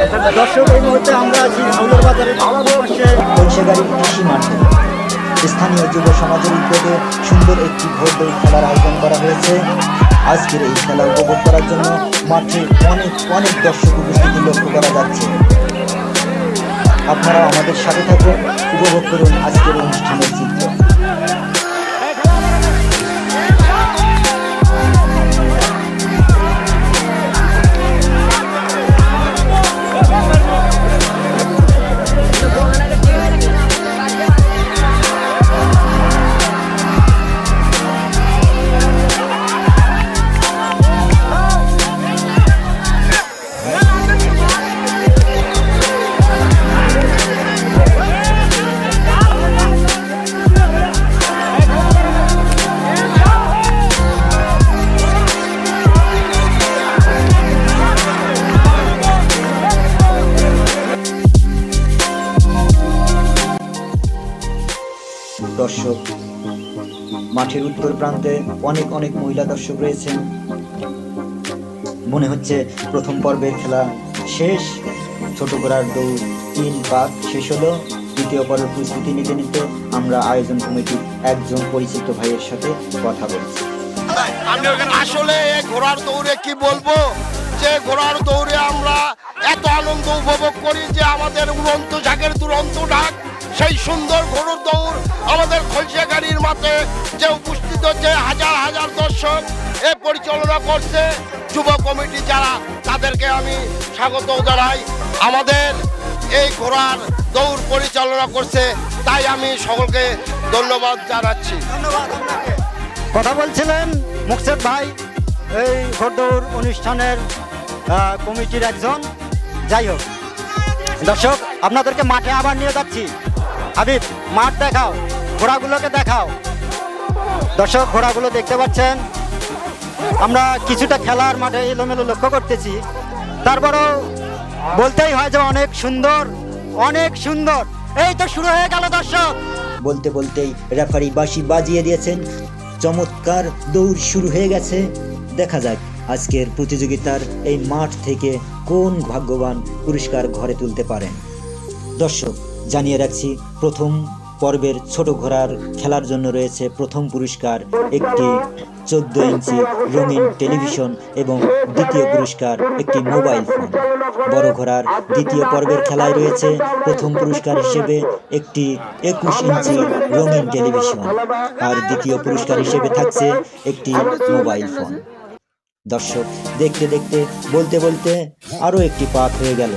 দর্শক কৃষি মাঠে। স্থানীয় যুব সমাজের উদ্যোগে সুন্দর একটি ভোট দৌড় খেলার আয়োজন করা হয়েছে। আজকের এই খেলা উপভোগ করার জন্য মাঠে অনেক অনেক দর্শক উপস্থিতি লক্ষ্য করা যাচ্ছে। আপনারা আমাদের সাথে থাকুন, উপভোগ করুন আজকের অনুষ্ঠানের চিত্র। দর্শক, মাঠের উত্তর প্রান্তে অনেক অনেক মহিলা দর্শক রয়েছেন। মনে হচ্ছে প্রথম পর্বের খেলা শেষ। ছোট করার দৌড় তিন পাক শেষ হলো। দ্বিতীয় পর্বের প্রস্তুতি নিতে নিতে আমরা আয়োজন কমিটির একজন পরিচিত ভাইয়ের সাথে কথা বলছি। আসলে ঘোড়ার দৌড়ে কি বলব? যে ঘোড়ার দৌড়ে আমরা এত আনন্দ উপভোগ করি যে আমাদের উড়ন্ত ঝাঁকের দুরন্ত ডাক সেই সুন্দর ঘোড়ার দৌড় আমাদের খলসা গাড়ির মাঠে যে উপস্থিত হচ্ছে হাজার হাজার দর্শক এ পরিচালনা করছে যুব কমিটি যারা তাদেরকে আমি স্বাগত জানাই। আমাদের এই ঘোড়ার দৌড় পরিচালনা করছে তাই আমি সকলকে ধন্যবাদ জানাচ্ছি। কথা বলছিলেন মুকসেদ ভাই এই ঘোড়দৌড় অনুষ্ঠানের কমিটির একজন। যাই হোক দর্শক আপনাদেরকে মাঠে আবার নিয়ে যাচ্ছি। হাবিব মাঠ দেখাও, ঘোড়াগুলোকে দেখাও। দর্শক, ঘোড়াগুলো দেখতে পাচ্ছেন। আমরা কিছুটা খেলার মাঠে এলোমেলো লক্ষ্য করতেছি। তারপরও বলতেই হয় যে অনেক সুন্দর অনেক সুন্দর। এই তো শুরু হয়ে গেল দর্শক। বলতে বলতেই রেফারি বাঁশি বাজিয়ে দিয়েছেন। চমৎকার দৌড় শুরু হয়ে গেছে। দেখা যাক আজকের প্রতিযোগিতার এই মাঠ থেকে কোন ভাগ্যবান পুরস্কার ঘরে তুলতে পারেন। দর্শক জানিয়ে রাখছি, প্রথম পর্বের ছোট ঘোড়ার খেলার জন্য রয়েছে প্রথম পুরস্কার, একটি চোদ্দ ইঞ্চি রঙিন টেলিভিশন এবং দ্বিতীয় পুরস্কার, একটি মোবাইল ফোন। বড় ঘোড়ার দ্বিতীয় পর্বের খেলায় রয়েছে প্রথম পুরস্কার হিসেবে একটি একুশ ইঞ্চি রঙিন টেলিভিশন আর দ্বিতীয় পুরস্কার হিসেবে থাকছে একটি মোবাইল ফোন। দর্শক, দেখতে দেখতে, বলতে বলতে আরও একটি পাক হয়ে গেল।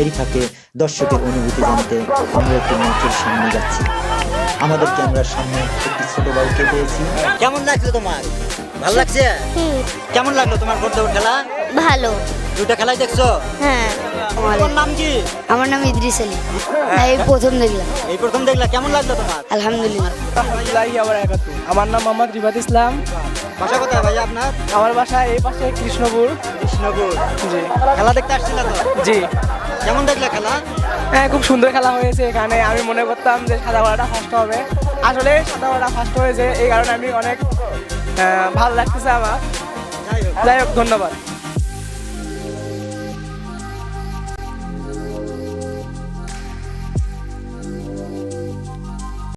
এরই ফাঁকে দর্শকের অনুভূতি জানতে আমরা একটি মঞ্চের সামনে যাচ্ছি। আমাদের ক্যামেরার সামনে একটি ছোট বাবুকে পেয়েছি। কেমন লাগছে তোমার? ভালো লাগছে? কেমন লাগল তোমার ঘোড়দৌড় খেলা? ভালো। দুইটা খেলাই দেখছ? হ্যাঁ। তোর নাম কি? আমার নাম ইদ্রিস আলী। এই প্রথম দেখলাম। এই প্রথম দেখলা কেমন লাগল তোমার? আলহামদুলিল্লাহ। আমার নাম মোহাম্মদ রিফাত ইসলাম। বাসা কোথায় ভাই আপনার? আমার বাসা এই পাশে কৃষ্ণপুর। কৃষ্ণপুর। জি। খেলা দেখতে আসছিল তো? জি। কেমন দেখলে খেলা? হ্যাঁ খুব সুন্দর খেলা হয়েছে এখানে। আমি মনে করতাম যে সাদা ঘোড়াটা ফার্স্ট হবে। আসলে সাদা ঘোড়াটা ফার্স্ট হয়েছে এই কারণে আমি অনেক ভালো লাগতেছে আমার। যাই হোক ধন্যবাদ।